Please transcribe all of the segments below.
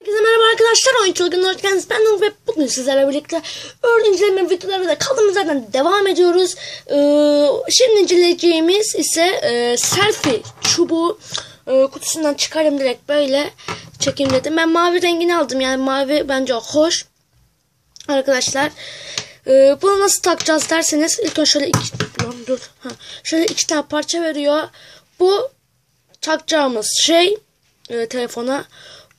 Herkese merhaba arkadaşlar. Oyun Çılgınlar hoş geldiniz. Ben Nur ve bugün sizlerle birlikte örgü inceleme videoları da kaldığımız yerden devam ediyoruz. Ee, şimdi inceleyeceğimiz ise e, selfie çubuğu e, kutusundan çıkarım direkt böyle çekeyim dedim. Ben mavi rengini aldım. Yani mavi bence hoş. Arkadaşlar e, bunu nasıl takacağız derseniz ilk önce şöyle iki, lan dur, ha, şöyle iki tane parça veriyor. Bu takacağımız şey e, telefona.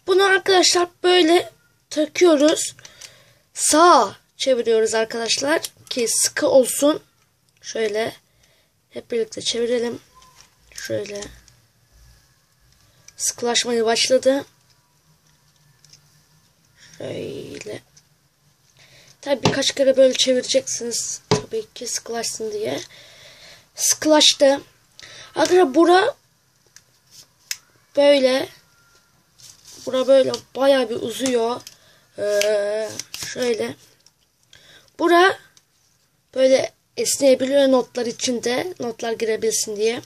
Bunu arkadaşlar böyle takıyoruz. Sağa çeviriyoruz arkadaşlar ki sıkı olsun. Şöyle hep birlikte çevirelim. Şöyle sıkılaşmaya başladı. Şöyle. Tabi birkaç kere böyle çevireceksiniz. Tabii ki sıkılaşsın diye. Sıkılaştı. Arkadaşlar bura böyle Bura böyle baya bir uzuyor. Ee, şöyle. Bura böyle esneyebiliyor notlar içinde. Notlar girebilsin diye.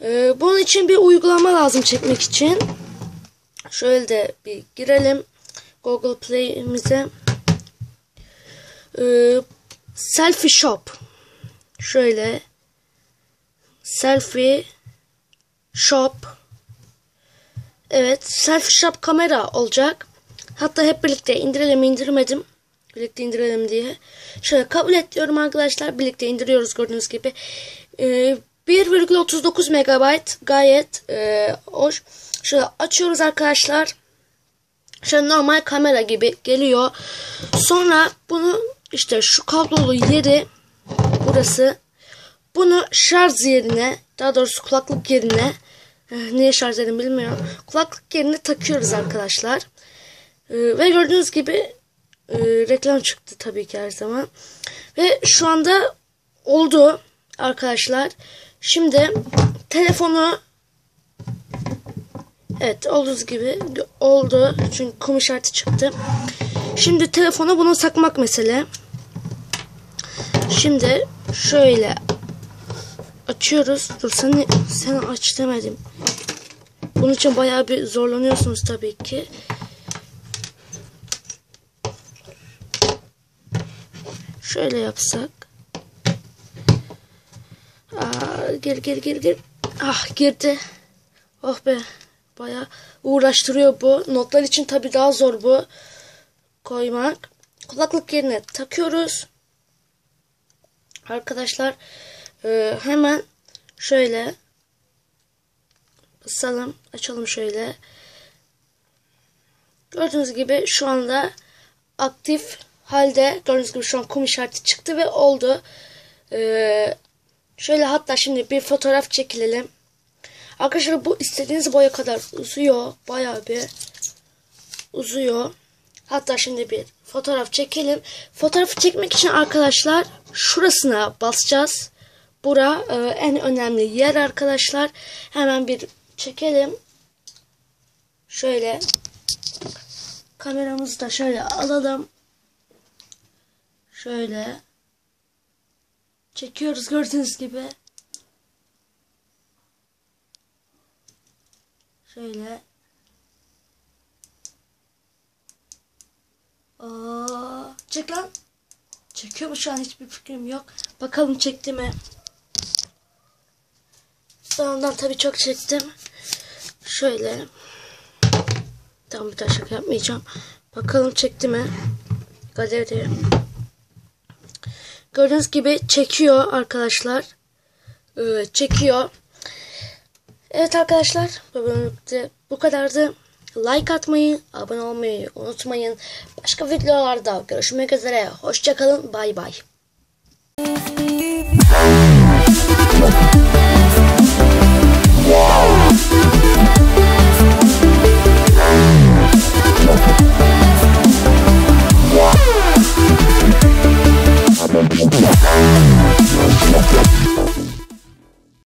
Ee, bunun için bir uygulama lazım çekmek için. Şöyle de bir girelim. Google Play'imize. Ee, selfie Shop. Şöyle. Selfie Shop. Evet, selfie shop kamera olacak. Hatta hep birlikte indirelim indirmedim. Birlikte indirelim diye. Şöyle kabul et diyorum arkadaşlar. Birlikte indiriyoruz gördüğünüz gibi. Ee, 1,39 MB gayet e, hoş. Şöyle açıyoruz arkadaşlar. Şöyle normal kamera gibi geliyor. Sonra bunu işte şu kablolu yeri burası. Bunu şarj yerine daha doğrusu kulaklık yerine Niye şarj edelim bilmiyorum. Kulaklık yerine takıyoruz arkadaşlar. Ee, ve gördüğünüz gibi e, reklam çıktı tabii ki her zaman. Ve şu anda oldu arkadaşlar. Şimdi telefonu Evet olduğunuz gibi oldu. Çünkü kum işareti çıktı. Şimdi telefonu bunu takmak mesele. Şimdi şöyle açıyoruz. Dur seni, seni aç demedim. Bunun için bayağı bir zorlanıyorsunuz tabii ki. Şöyle yapsak. Aa, gir gir gir gir. Ah girdi. Oh be. Bayağı uğraştırıyor bu. Notlar için tabii daha zor bu. Koymak. Kulaklık yerine takıyoruz. Arkadaşlar ee, hemen şöyle basalım. Açalım şöyle. Gördüğünüz gibi şu anda aktif halde. Gördüğünüz gibi şu an kum işareti çıktı ve oldu. Ee, şöyle hatta şimdi bir fotoğraf çekilelim. Arkadaşlar bu istediğiniz boya kadar uzuyor. Bayağı bir uzuyor. Hatta şimdi bir fotoğraf çekelim. Fotoğrafı çekmek için arkadaşlar şurasına basacağız. Bura e, en önemli yer arkadaşlar. Hemen bir çekelim. Şöyle kameramızı da şöyle alalım. Şöyle çekiyoruz gördüğünüz gibi. Şöyle Aa, çek lan. Çekiyor mu şu an hiçbir fikrim yok. Bakalım çekti mi? Ondan tabii çok çektim. Şöyle. Tam bir daha şaka yapmayacağım. Bakalım çekti mi? Galeri. Gördüğünüz gibi çekiyor arkadaşlar. Ee, çekiyor. Evet arkadaşlar. Bu bölümde bu kadardı. Like atmayı, abone olmayı unutmayın. Başka videolarda görüşmek üzere. Hoşçakalın. Bay bay.